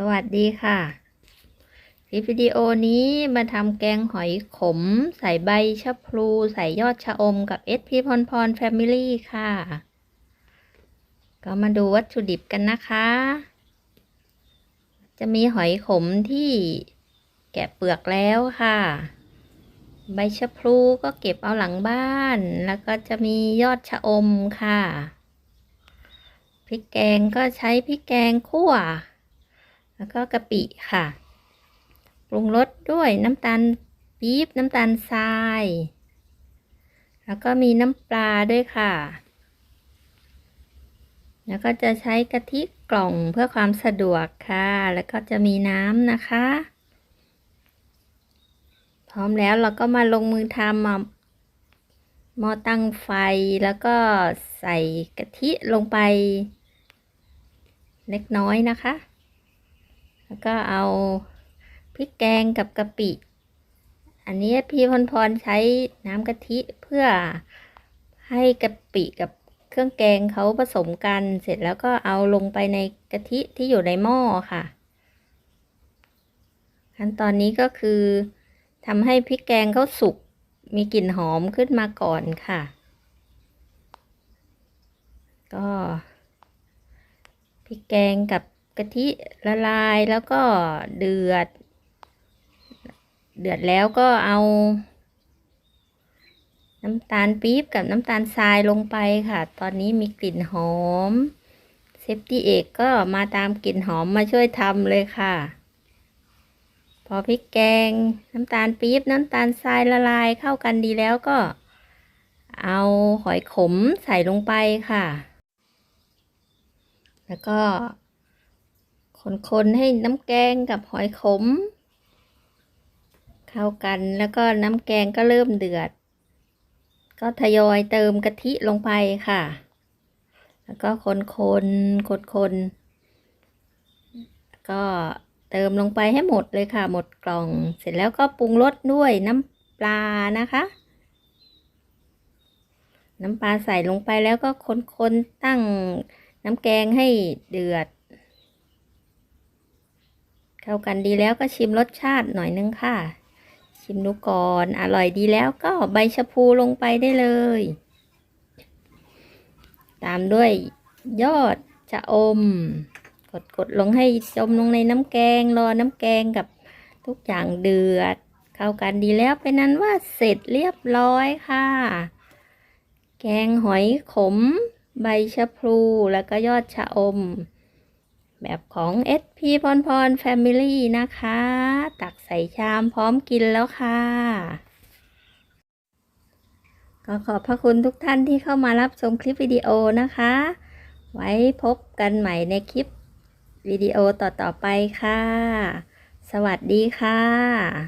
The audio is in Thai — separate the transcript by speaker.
Speaker 1: สวัสดีค่ะคลิปวิดีโอนี้มาทำแกงหอยขม ใส่ใบชะพลู ใส่ยอดชะอมกับเอสพีพรพรแฟมิลี่ค่ะ ก็มาดูวัตถุดิบกันนะคะ จะมีหอยขมที่แกะเปลือกแล้วค่ะ ใบชะพลูก็เก็บเอาหลังบ้าน แล้วก็จะมียอดชะอมค่ะพริกแกงก็ใช้พริกแกงคั่ว แล้วก็กะปิค่ะ ปรุงรสด้วยน้ำตาลปี๊บน้ำตาลทราย แล้วก็มีน้ำปลาด้วยค่ะ แล้วก็จะใช้กะทิกล่องเพื่อความสะดวกค่ะ แล้วก็จะมีน้ำนะคะ พร้อมแล้วเราก็มาลงมือทำมาหม้อตั้งไฟแล้วก็ใส่กะทิลงไป เล็กน้อยนะคะ แล้วก็เอาพริกแกงกับกะปิ อันนี้พี่พรพรใช้น้ำกะทิเพื่อให้กะปิกับเครื่องแกงเขาผสมกัน เสร็จแล้วก็เอาลงไปในกะทิที่อยู่ในหม้อค่ะ ขั้นตอนนี้ก็คือทำให้พริกแกงเขาสุกมีกลิ่นหอมขึ้นมาก่อนค่ะ ก็พริกแกงกับ กะทิละลายแล้วก็เดือด เดือดแล้วก็เอา น้ำตาลปี๊บกับน้ำตาลทรายลงไปค่ะ ตอนนี้มีกลิ่นหอมเซฟตี้เอกก็มาตามกลิ่นหอมมาช่วยทำเลยค่ะ พอพริกแกงน้ำตาลปี๊บน้ำตาลทรายละลายเข้ากันดีแล้วก็ เอาหอยขมใส่ลงไปค่ะ แล้วก็ คนๆให้น้ำแกงกับหอยขม เข้ากันแล้วก็น้ำแกงก็เริ่มเดือด ก็ทยอยเติมกะทิลงไปค่ะ แล้วก็คนๆคนๆก็เติมลงไปให้หมดเลยค่ะ หมดกล่อง เสร็จแล้วก็ปรุงรสด้วยน้ำปลานะคะ น้ำปลาใส่ลงไปแล้วก็คนๆตั้งน้ำแกงให้เดือด เข้ากันดีแล้วก็ชิมรสชาติหน่อยนึงค่ะ ชิมดูก่อนอร่อยดีแล้วก็ใบชะพูลงไปได้เลย ตามด้วยยอดชะอม กดกดลงให้จมลงในน้ำแกงรอน้ำแกงกับทุกอย่างเดือด เข้ากันดีแล้วเป็นนั้นว่าเสร็จเรียบร้อยค่ะ แกงหอยขม ใบชะพลูแล้วก็ยอดชะอม แบบของ SP พรพร Family นะคะ ตักใส่ชามพร้อมกินแล้วค่ะ ก็ขอบพระคุณทุกท่านที่เข้ามารับชมคลิปวิดีโอนะคะ ไว้พบกันใหม่ในคลิปวิดีโอต่อ ๆ ไปค่ะ สวัสดีค่ะ